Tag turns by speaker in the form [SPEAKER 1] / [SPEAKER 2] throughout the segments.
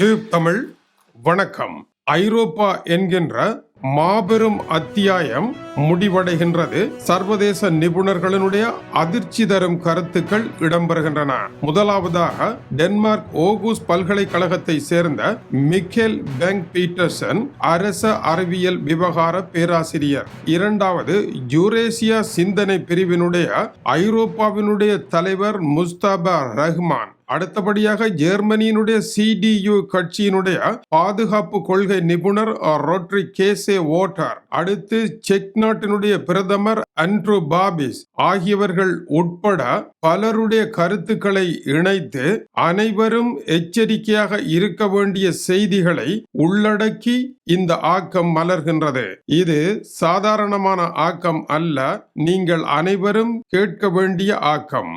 [SPEAKER 1] Tube Tamil வணக்கம். ஐரோப்பா என்கின்ற மாபெரும் அத்தியாயம் முடிவடைகின்றது. சர்வதேச நிபுணர்களினுடைய அதிர்ச்சி தரும் கருத்துக்கள் இடம்பெறுகின்றன. முதலாவதாக டென்மார்க் ஓகூஸ் பல்கலைக்கழகத்தை சேர்ந்த மிக்கேல் பெங் பீட்டர்சன் அரச அறிவியல் விவகார பேராசிரியர். இரண்டாவது யூரேசியா சிந்தனை பிரிவினுடைய ஐரோப்பாவினுடைய தலைவர் முஸ்தபா ரஹ்மான். அடுத்தபடியாக ஜெர்மனியினுடைய சிடியு கட்சியினுடைய பாதுகாப்பு கொள்கை நிபுணர் ரோட்ரி கேசே ஓட்டர் அடுத்து செக் நாட்டினுடைய பிரதமர் அன்ட்ரு பாபிஸ் ஆகியவர்கள் உட்பட பலருடைய கருத்துக்களை இணைத்து அனைவரும் எச்சரிக்கையாக இருக்க வேண்டிய செய்திகளை உள்ளடக்கி இந்த ஆக்கம் மலர்கின்றது. இது சாதாரணமான ஆக்கம் அல்ல நீங்கள் அனைவரும் கேட்க வேண்டிய ஆக்கம்.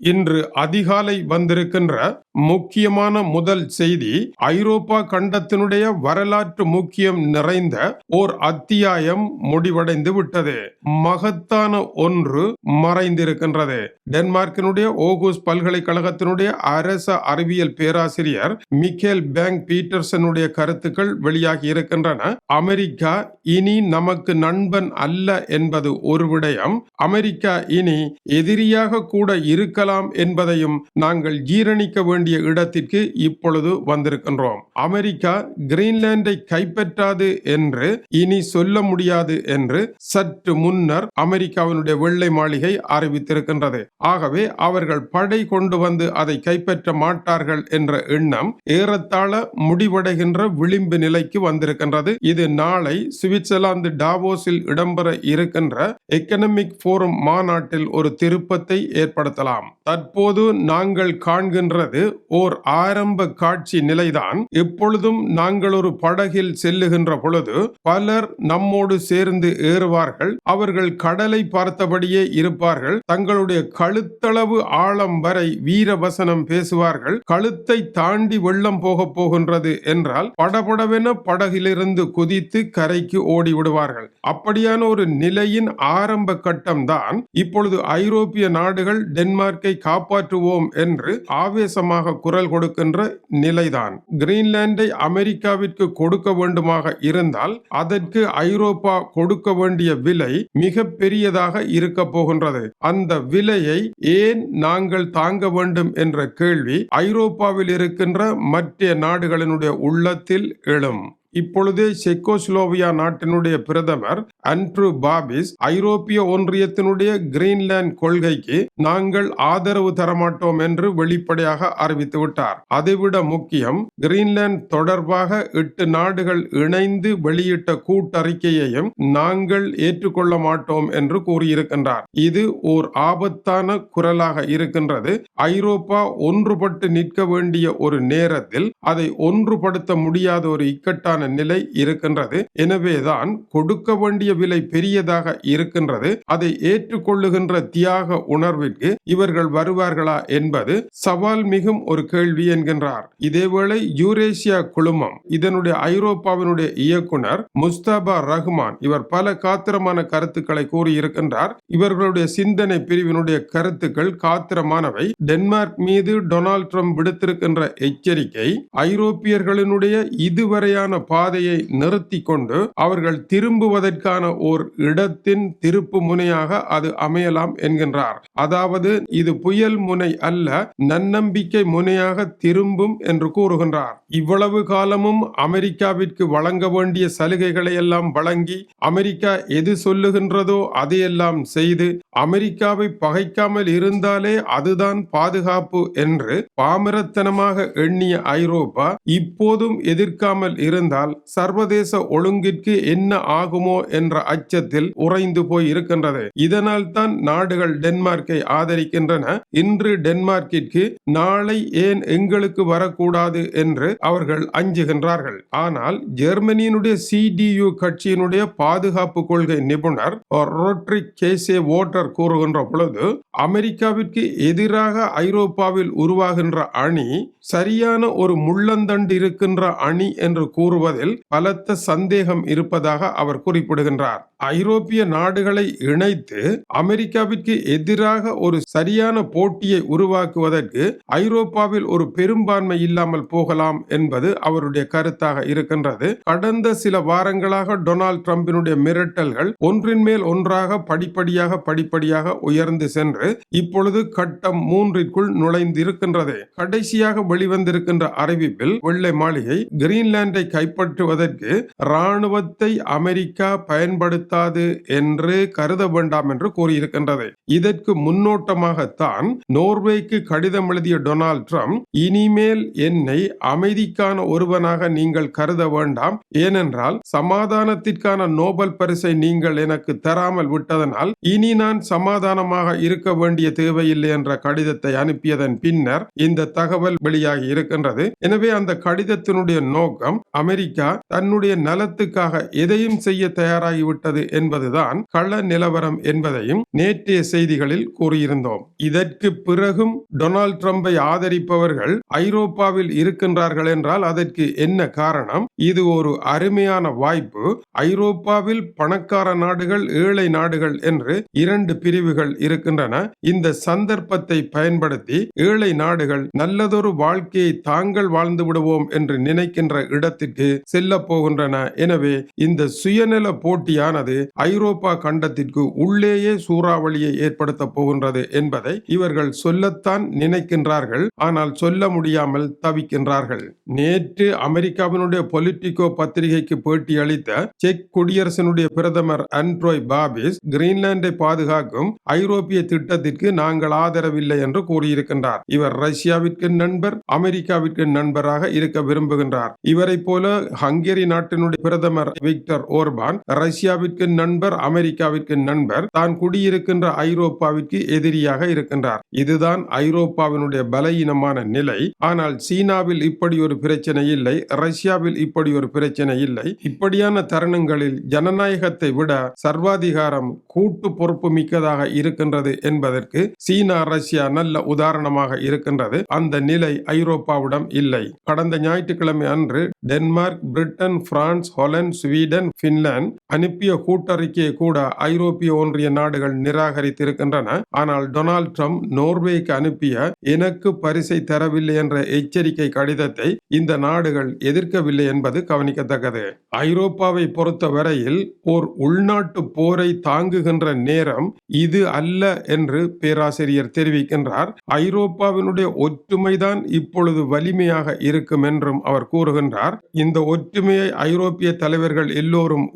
[SPEAKER 1] இன்று அதிகாலை வந்திருக்கின்ற முக்கியமான முதல் செய்தி ஐரோப்பா கண்டத்தினுடைய வரலாற்று முக்கியம் நிறைந்த ஓர் அத்தியாயம் முடிவடைந்து விட்டது. மகத்தான ஒன்று மறைந்திருக்கின்றது. டென்மார்க்கினுடைய ஓகூஸ் பல்கலைக்கழகத்தினுடைய அரச அறிவியல் பேராசிரியர் மிக்கேல் பேங்க் பீட்டர்சனுடைய கருத்துக்கள் வெளியாகி இருக்கின்றன. அமெரிக்கா இனி நமக்கு நண்பன் அல்ல என்பது ஒரு விடயம். அமெரிக்கா இனி எதிரியாக கூட இருக்கலாம் என்பதையும் நாங்கள் ஜீரணிக்க வேண்டிய இடத்திற்கு இப்பொழுது வந்திருக்கின்றோம். அமெரிக்கா கிரீன்லாண்டை கைப்பற்றாது என்று இனி சொல்ல முடியாது என்று சற்று முன்னர் அமெரிக்காவினுடைய வெள்ளை மாளிகை அறிவித்திருக்கின்றது. ஆகவே அவர்கள் படை கொண்டு வந்து அதை கைப்பற்ற மாட்டார்கள் என்ற எண்ணம் ஏறத்தாழ முடிவடைகின்ற விளிம்பு நிலைக்கு வந்திருக்கின்றது. இது நாளை சுவிட்சர்லாந்து டாவோஸில் இடம்பெற இருக்கின்ற எக்கனமிக் போரம் மாநாட்டில் ஒரு திருப்பத்தை ஏற்படுத்தலாம். தற்போது நாங்கள் காண்கின்றது ஓர் ஆரம்ப காட்சி நிலைதான். எப்பொழுதும் நாங்கள் ஒரு படகில் செல்லுகின்ற பொழுது பலர் நம்மோடு சேர்ந்து ஏறுவார்கள். அவர்கள் கடலை பார்த்தபடியே இருப்பார்கள். தங்களுடைய கழுத்தளவு ஆழம் வரை வீரவசனம் பேசுவார்கள். கழுத்தை தாண்டி வெள்ளம் போக போகின்றது என்றால் படபடவென படகிலிருந்து குதித்து கரைக்கு ஓடி விடுவார்கள் அப்படியான ஒரு நிலையின் ஆரம்ப கட்டம்தான் இப்பொழுது ஐரோப்பிய நாடுகள் டென்மார்க்கை காப்பாற்றுவோம் என்று ஆவேசமாக குரல் கொடுக்கின்ற நிலைதான். கிரீன்லாண்டை அமெரிக்காவிற்கு கொடுக்க வேண்டுமாக இருந்தால் அதற்கு ஐரோப்பா கொடுக்க வேண்டிய விலை மிக பெரியதாக இருக்க போகின்றது. அந்த விலையை ஏன் நாங்கள் தாங்க வேண்டும் என்ற கேள்வி ஐரோப்பாவில் இருக்கின்ற மற்ற நாடுகளினுடைய உள்ளத்தில் எழும். இப்பொழுதே செக்கோஸ்லோவியா நாட்டினுடைய பிரதமர் அன்ட்ரு பாபிஸ் ஐரோப்பிய ஒன்றியத்தினுடைய கிரீன்லாந்து கொள்கைக்கு நாங்கள் ஆதரவு தரமாட்டோம் என்று வெளிப்படையாக அறிவித்து விட்டார். அதைவிட முக்கியம் கிரீன்லாந்து தொடர்பாக எட்டு நாடுகள் இணைந்து வெளியிட்ட கூட்டறிக்கையையும் நாங்கள் ஏற்றுக்கொள்ள மாட்டோம் என்று கூறியிருக்கின்றார். இது ஓர் ஆபத்தான குரலாக இருக்கின்றது. ஐரோப்பா ஒன்றுபட்டு நிற்க வேண்டிய ஒரு நேரத்தில் அதை ஒன்றுபடுத்த முடியாத ஒரு இக்கட்டான நிலை இருக்கின்றது. எனவேதான் கொடுக்க வேண்டிய விலை பெரியதாக இருக்கின்றது. அதை ஏற்றுக்கொள்ளுகின்ற தியாக உணர்விற்கு இவர்கள் வருவார்களா என்பது சவால் மிகும் ஒரு கேள்வி என்கின்றார். இதேவேளை யூரேசியா குழுமம் இதனுடைய ஐரோப்பாவினுடைய இயக்குனர் முஸ்தபா ரஹ்மான் இவர் பல காத்திரமான கருத்துக்களை கூறியிருக்கின்றார். இவர்களுடைய சிந்தனை பிரிவினுடைய கருத்துக்கள் காத்திரமானவை. டென்மார்க் மீது டொனால்ட் ட்ரம்ப் விடுத்திருக்கின்ற எச்சரிக்கை ஐரோப்பியர்களினுடைய இதுவரையான பாதையை நிறுத்தி கொண்டு அவர்கள் திரும்புவதற்கான ஓர் இடத்தின் திருப்பு முனையாக அது அமையலாம் என்கின்றார். அதாவது இது புயல் முனை அல்ல நன்னம்பிக்கை முனையாக திரும்பும் என்று கூறுகின்றார். இவ்வளவு காலமும் அமெரிக்காவிற்கு வழங்க வேண்டிய சலுகைகளை எல்லாம் வழங்கி அமெரிக்கா எது சொல்லுகின்றதோ அதையெல்லாம் செய்து அமெரிக்காவை பகைக்காமல் இருந்தாலே அதுதான் பாதுகாப்பு என்று பாமரத்தனமாக எண்ணிய ஐரோப்பா இப்போதும் எதிர்க்காமல் இருந்தால் சர்வதேச ஒழுங்கிற்கு என்ன ஆகுமோ என்ற அச்சத்தில் உறைந்து போய் இருக்கின்றது. இதனால் தான் நாடுகள் டென்மார்க்கை ஆதரிக்கின்றன. இன்று டென்மார்க்கிற்கு நாளை ஏன் எங்களுக்கு வரக்கூடாது என்று அவர்கள் அஞ்சுகின்றார்கள். ஆனால் ஜெர்மனியினுடைய சிடியு கட்சியினுடைய பாதுகாப்பு கொள்கை நிபுணர் ரோட்ரிக் கேசே ஓட்டர் கூறுகின்ற பொழுது அமெரிக்காவிற்கு எதிராக ஐரோப்பாவில் உருவாகின்ற அணி சரியான ஒரு முள்ளந்தண்டு இருக்கின்ற அணி என்று கூறுவது கூறுவதில் பலத்த சந்தேகம் இருப்பதாக அவர் குறிப்பிடுகின்றார். ஐரோப்பிய நாடுகளை இணைத்து அமெரிக்காவிற்கு எதிராக ஒரு சரியான போட்டியை உருவாக்குவதற்கு ஐரோப்பாவில் ஒரு பெரும்பான்மை இல்லாமல் போகலாம் என்பது அவருடைய கருத்தாக இருக்கின்றது. கடந்த சில வாரங்களாக டொனால்ட் ட்ரம்பினுடைய மிரட்டல்கள் ஒன்றின் மேல் ஒன்றாக படிப்படியாக படிப்படியாக உயர்ந்து சென்று இப்பொழுது கட்டம் மூன்றிற்குள் நுழைந்திருக்கின்றது. கடைசியாக வெளிவந்திருக்கின்ற அறிவிப்பில் வெள்ளை மாளிகை கிரீன்லாந்தை கைப்பற்றுவதற்கு இராணுவத்தை அமெரிக்கா பயன்படுத்த செலுத்தாது என்று கருத வேண்டாம் என்று கூறியிருக்கின்றது. இதற்கு முன்னோட்டமாகத்தான் நோர்வேக்கு கடிதம் எழுதிய டொனால்ட் ட்ரம்ப் இனிமேல் என்னை அமைதிக்கான ஒருவனாக நீங்கள் கருத வேண்டாம். ஏனென்றால் சமாதானத்திற்கான நோபல் பரிசை நீங்கள் எனக்கு தராமல் விட்டதனால் இனி நான் சமாதானமாக இருக்க வேண்டிய தேவையில்லை என்ற கடிதத்தை அனுப்பியதன் பின்னர் இந்த தகவல் வெளியாகி இருக்கின்றது. எனவே அந்த கடிதத்தினுடைய நோக்கம் அமெரிக்கா தன்னுடைய நலத்துக்காக எதையும் செய்ய தயாராகிவிட்டது என்பதுதான் கள நிலவரம் என்பதையும் நேற்றைய செய்திகளில் கூறியிருந்தோம். இதற்கு பிறகும் டொனால்ட் ட்ரம்பை ஆதரிப்பவர்கள் ஐரோப்பாவில் இருக்கின்றார்கள் என்றால் அதற்கு என்ன காரணம்? இது ஒரு அருமையான வாய்ப்பு. ஐரோப்பாவில் பணக்கார நாடுகள் ஏழை நாடுகள் என்று இரண்டு பிரிவுகள் இருக்கின்றன. இந்த சந்தர்ப்பத்தை பயன்படுத்தி ஏழை நாடுகள் நல்லதொரு வாழ்க்கையை தாங்கள் வாழ்ந்து விடுவோம் என்று நினைக்கின்ற இடத்திற்கு செல்ல போகின்றன. எனவே இந்த சுயநல போட்டியானது ஐரோப்பா கண்டத்திற்கு உள்ளேயே சூறாவளியை ஏற்படுத்த போகின்றது என்பதை இவர்கள் சொல்லத்தான் நினைக்கின்றார்கள். ஆனால் சொல்ல முடியாமல் தவிக்கின்றார்கள். நேற்று அமெரிக்காவினுடைய பொலிட்டிகோ பத்திரிகைக்கு பேட்டி அளித்த செக் குடியரசனுடைய பிரதமர் அன்ட்ரோய் பாபிஸ் கிரீன்லாந்தை பாதுகாக்கும் ஐரோப்பிய திட்டத்திற்கு நாங்கள் ஆதரவில்லை என்று கூறியிருக்கின்றார். இவர் ரஷ்யாவிற்கு நண்பர் அமெரிக்காவிற்கு நண்பராக இருக்க விரும்புகின்றார். இவரை போல ஹங்கேரி நாட்டினுடைய பிரதமர் விக்டர் ஓர்பான் ரஷ்யாவிற்கு நண்பர் அமெரிக்காவிற்கு நண்பர் தான் குடியிருக்கின்ற ஐரோப்பாவிற்கு எதிரியாக இருக்கின்றார். இதுதான் ஐரோப்பாவினுடைய பலவீனமான நிலை. ஆனால் சீனாவில் இப்படி ஒரு பிரச்சனை இல்லை ரஷ்யாவில் இப்படி ஒரு பிரச்சனை இல்லை. இப்படியான தருணங்களில் ஜனநாயகத்தை விட சர்வாதிகாரம் கூட்டு பொறுப்பு மிக்கதாக இருக்கின்றது என்பதற்கு சீனா ரஷ்யா நல்ல உதாரணமாக இருக்கின்றது. அந்த நிலை ஐரோப்பாவிடம் இல்லை. கடந்த ஞாயிற்றுக்கிழமை அன்று Denmark Britain France Holland Sweden Finland அனுப்பிய கூட்டறிக்கையை கூட ஐரோப்பிய ஒன்றிய நாடுகள் நிராகரித்திருக்கின்றன. ஆனால் டொனால்ட் ட்ரம்ப் நோர்வேக்கு அனுப்பிய எனக்கு பரிசை தரவில்லை என்ற எச்சரிக்கை கடிதத்தை இந்த நாடுகள் எதிர்க்கவில்லை என்பது கவனிக்கத்தக்கது. ஐரோப்பாவை பொறுத்த வரையில் ஓர் உள்நாட்டு போரை தாங்குகின்ற நேரம் இது அல்ல என்று பேராசிரியர் தெரிவிக்கின்றார். ஐரோப்பாவினுடைய ஒற்றுமைதான் இப்பொழுது வலிமையாக இருக்கும் என்றும் அவர் கூறுகின்றார். இந்த ஒற்றுமையை ஐரோப்பிய தலைவர்கள் எல்லோரும்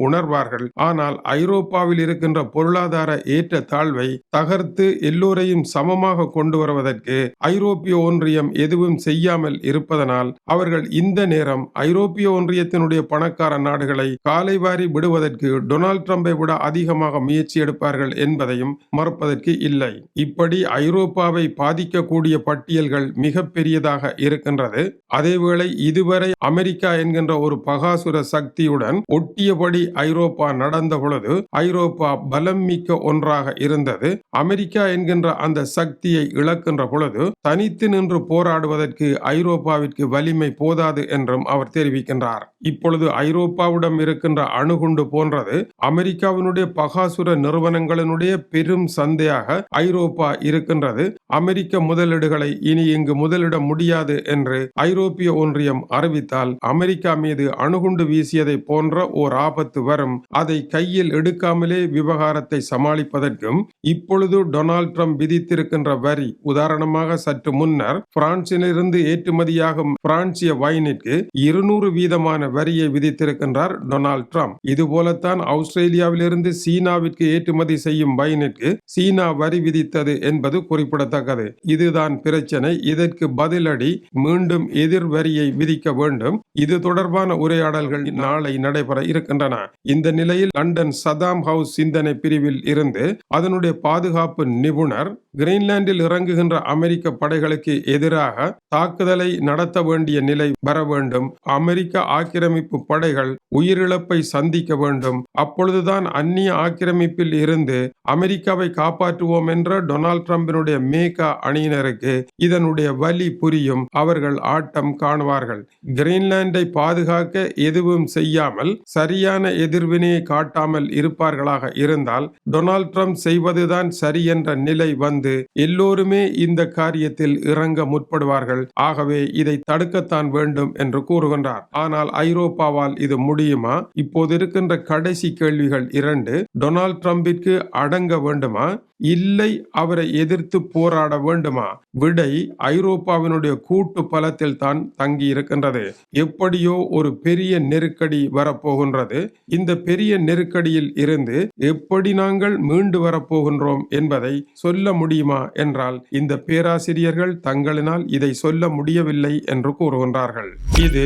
[SPEAKER 1] உணர்வார்கள் ஆனால் ஐரோப்பாவில் இருக்கின்ற பொருளாதார ஏற்ற தாழ்வை தகர்த்து எல்லோரையும் சமமாக கொண்டு வருவதற்கு ஐரோப்பிய ஒன்றியம் எதுவும் செய்யாமல் இருப்பதனால் அவர்கள் இந்த நேரம் ஐரோப்பிய ஒன்றியத்தினுடைய பணக்கார நாடுகளை காலைவாரி விடுவதற்கு டொனால்ட் ட்ரம்பை விட அதிகமாக முயற்சி எடுப்பார்கள் என்பதையும் மறுப்பதற்கு இல்லை. இப்படி ஐரோப்பாவை பாதிக்கக்கூடிய பட்டியல்கள் மிக பெரியதாக இருக்கின்றது. அதேவேளை இதுவரை அமெரிக்கா என்கின்ற ஒரு பகாசுர சக்தியுடன் ஒட்டியபடி ஐரோப்பா ஐரோப்பா நடந்த பொழுது ஐரோப்பா பலம் மிக்க ஒன்றாக இருந்தது. அமெரிக்கா என்கின்ற அந்த சக்தியை இழக்கின்ற பொழுது தனித்து நின்று போராடுவதற்கு ஐரோப்பாவிற்கு வலிமை போதாது என்றும் அவர் தெரிவிக்கின்றார். இப்பொழுது ஐரோப்பாவிடம் இருக்கின்ற அணுகுண்டு போன்றது அமெரிக்காவினுடைய பகாசுர நிறுவனங்களினுடைய பெரும் சந்தையாக ஐரோப்பா இருக்கின்றது. அமெரிக்க முதலீடுகளை இனி இங்கு முதலிட முடியாது என்று ஐரோப்பிய ஒன்றியம் அறிவித்தால் அமெரிக்கா மீது அணுகுண்டு வீசியதை போன்ற ஓர் ஆபத்து வரும் அதை கையில் எடுக்காமலே விவகாரத்தை சமாளிப்பதற்கும் இப்பொழுது டொனால்ட் ட்ரம்ப் விதித்திருக்கின்ற வரி உதாரணமாக சற்று முன்னர் பிரான்சிலிருந்து ஏற்றுமதியாகும் பிரான்சிய வைனிற்கு இருநூறு வீதமான வரியை விதித்திருக்கின்றார் டொனால்ட் ட்ரம்ப். இதுபோலத்தான் ஆஸ்திரேலியாவிலிருந்து சீனாவிற்கு ஏற்றுமதி செய்யும் வைனிற்கு சீனா வரி விதித்தது என்பது குறிப்பிடத்தக்கது. இதுதான் பிரச்சனை. இதற்கு பதிலடி மீண்டும் எதிர் வரியை விதிக்க வேண்டும். இது தொடர்பான உரையாடல்கள் நாளை நடைபெற இருக்கின்றன. இந்த நிலையில் லண்டன் சதாம் ஹவுஸ் சிந்தனை பிரிவில் இருந்து அதனுடைய பாதுகாப்பு நிபுணர் கிரீன்லாந்தில் இறங்குகின்ற அமெரிக்க படைகளுக்கு எதிராக தாக்குதலை நடத்த வேண்டிய நிலை வர வேண்டும். அமெரிக்க ஆக்கிரமிப்பு படைகள் உயிரிழப்பை சந்திக்க வேண்டும். அப்பொழுதுதான் அந்நிய ஆக்கிரமிப்பில் இருந்து அமெரிக்காவை காப்பாற்றுவோம் என்ற டொனால்ட் ட்ரம்பினுடைய மேகா அணியினருக்கு இதனுடைய வலி புரியும். அவர்கள் ஆட்டம் காணுவார்கள். கிரீன்லாந்தை பாதுகாக்க எதுவும் செய்யாமல் சரியான எதிர்வினையை காட்டாமல் இருப்பார்களாக இருந்தால் டொனால்ட் ட்ரம்ப் செய்வதுதான் சரி என்ற நிலை வந்து எல்லோருமே இந்த காரியத்தில் இறங்க முற்படுவார்கள். ஆகவே இதை தடுக்கத்தான் வேண்டும் என்று கூறுகின்றார். ஆனால் ஐரோப்பாவால் இது முடியுமா? இப்போது இருக்கின்ற கடைசி கேள்விகள் இரண்டு. டொனால்ட் ட்ரம்பிற்கு அடங்க வேண்டுமா? இல்லை அவரை எதிர்த்து போராட வேண்டுமா? விடை ஐரோப்பாவினுடைய கூட்டு பலத்தில் தான் தங்கி இருக்கின்றது. எப்படியோ ஒரு பெரிய நெருக்கடி வரப்போகின்றது. இந்த பெரிய நெருக்கடியில் இருந்து எப்படி நாங்கள் மீண்டு வரப்போகின்றோம் என்பதை சொல்ல முடியும்? முடியுமா என்றால் இந்த பேராசிரியர்கள் தங்களினால் இதை சொல்ல முடியவில்லை என்று கூறுகின்றார்கள். இது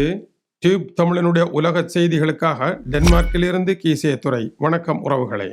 [SPEAKER 1] டியூப் தமிழனுடைய உலக செய்திகளுக்காக டென்மார்க்கிலிருந்து கீசே துறை வணக்கம் உறவுகளே.